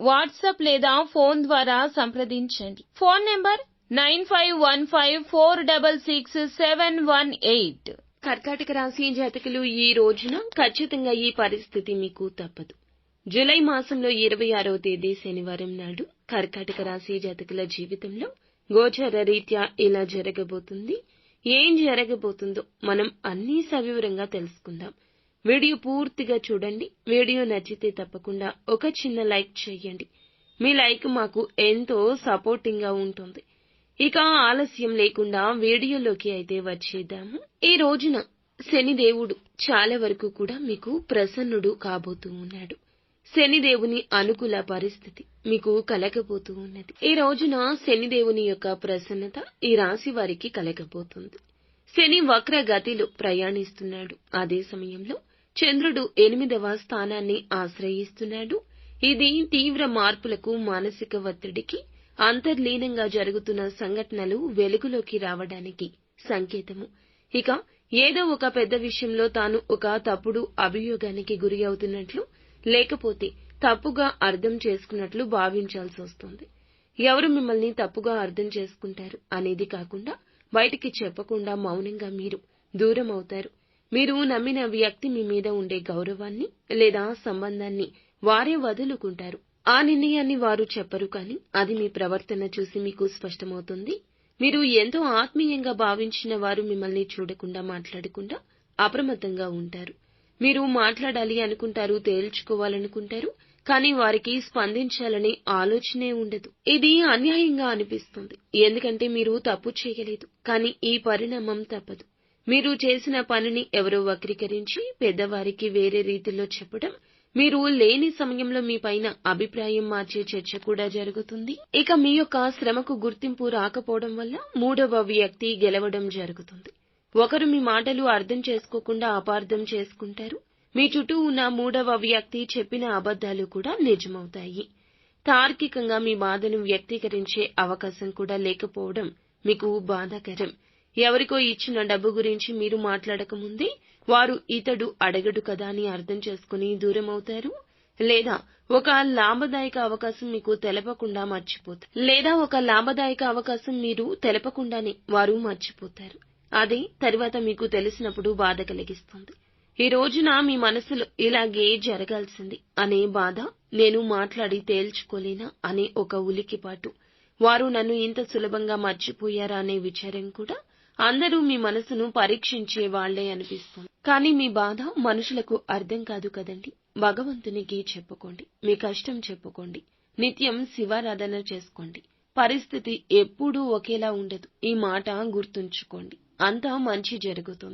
WhatsApp లేదా phone ద్వారా సంప్రదించండి. Phone number nine five one five four double six seven one eight. కర్కాటక రాశి జాతకులు ఈ రోజున ఖచ్చితంగా ఈ పరిస్థితి మీకు తప్పదు. జూలై మాసంలో ఇరవై ఆరవ తేదీ శనివారం నాడు కర్కాటక రాశి జాతకుల జీవితంలో గోచర రీత్యా ఇలా జరగబోతుంది. ఏం జరగబోతుందో మనం అన్నీ సవివరంగా తెలుసుకుందాం. వీడియో పూర్తిగా చూడండి. వీడియో నచ్చితే తప్పకుండా ఒక చిన్న లైక్ చేయండి. మీ లైక్ మాకు ఎంతో సపోర్టింగ్గా ఉంటుంది. ఇక ఆలస్యం లేకుండా వీడియోలోకి అయితే వచ్చేద్దాము. ఈ రోజున శనిదేవుడు చాలా వరకు కూడా మీకు ప్రసన్నుడు కాబోతూ ఉన్నాడు. శనిదేవుని అనుకూల పరిస్థితి మీకు కలగబోతూ ఉన్నది. ఈ రోజున శనిదేవుని యొక్క ప్రసన్నత ఈ రాశి వారికి కలగబోతుంది. శని వక్ర గతిలో ప్రయాణిస్తున్నాడు. అదే సమయంలో చంద్రుడు ఎనిమిదవ స్థానాన్ని ఆశ్రయిస్తున్నాడు. ఇది తీవ్ర మార్పులకు మానసిక ఒత్తిడికి అంతర్లీనంగా జరుగుతున్న సంఘటనలు వెలుగులోకి రావడానికి సంకేతము. ఇక ఏదో ఒక పెద్ద విషయంలో తాను ఒక తప్పుడు అభియోగానికి గురి అవుతున్నట్లు లేకపోతే తప్పుగా అర్థం చేసుకున్నట్లు భావించాల్సి వస్తుంది. ఎవరు మిమ్మల్ని తప్పుగా అర్థం చేసుకుంటారు అనేది కాకుండా బయటికి చెప్పకుండా మౌనంగా మీరు దూరం అవుతారు మీరు నమ్మిన వ్యక్తి మీ మీద ఉండే గౌరవాన్ని లేదా సంబంధాన్ని వారే వదులుకుంటారు. ఆ నిర్ణయాన్ని వారు చెప్పరు కానీ అది మీ ప్రవర్తన చూసి మీకు స్పష్టమవుతుంది. మీరు ఎంతో ఆత్మీయంగా భావించిన వారు మిమ్మల్ని చూడకుండా మాట్లాడకుండా అప్రమత్తంగా ఉంటారు. మీరు మాట్లాడాలి అనుకుంటారు తేల్చుకోవాలనుకుంటారు కానీ వారికి స్పందించాలనే ఆలోచనే ఉండదు. ఇది అన్యాయంగా అనిపిస్తుంది. ఎందుకంటే మీరు తప్పు చేయలేదు కానీ ఈ పరిణామం తప్పదు. మీరు చేసిన పనిని ఎవరో వక్రీకరించి పెద్దవారికి వేరే రీతిలో చెప్పడం మీరు లేని సమయంలో మీ పైన అభిప్రాయం మార్చే చర్చ కూడా జరుగుతుంది. ఇక మీ యొక్క శ్రమకు గుర్తింపు రాకపోవడం వల్ల మూడవ వ్యక్తి గెలవడం జరుగుతుంది. ఒకరు మీ మాటలు అర్థం చేసుకోకుండా అపార్థం చేసుకుంటారు. మీ చుట్టూ ఉన్న మూడవ వ్యక్తి చెప్పిన అబద్ధాలు కూడా నిజమవుతాయి. తార్కికంగా మీ బాధను వ్యక్తీకరించే అవకాశం కూడా లేకపోవడం మీకు బాధాకరం. ఎవరికో ఇచ్చిన డబ్బు గురించి మీరు మాట్లాడకముందే వారు ఇతడు అడగడు కదా అని అర్థం చేసుకుని దూరం అవుతారు లేదా ఒక లాభదాయక అవకాశం మీకు తెలపకుండా మర్చిపోతారు. లేదా ఒక లాభదాయక అవకాశం మీరు తెలపకుండానే వారు మర్చిపోతారు. అది తర్వాత మీకు తెలిసినప్పుడు బాధ కలిగిస్తుంది. ఈ రోజున మీ మనసులో ఇలాగే జరగాల్సింది అనే బాధ నేను మాట్లాడి తేల్చుకోలేనా అనే ఒక ఉలికిపాటు. వారు నన్ను ఇంత సులభంగా మర్చిపోయారా అనే విచారం కూడా అందరూ మీ మనసును పరీక్షించే వాళ్ళే అనిపిస్తుంది. కానీ మీ బాధ మనుషులకు అర్థం కాదు కదండి. భగవంతునికి చెప్పుకోండి. మీ కష్టం చెప్పుకోండి. నిత్యం శివారాధన చేసుకోండి. పరిస్థితి ఎప్పుడూ ఒకేలా ఉండదు. ఈ మాట గుర్తుంచుకోండి. అంతా మంచి జరుగుతుంది.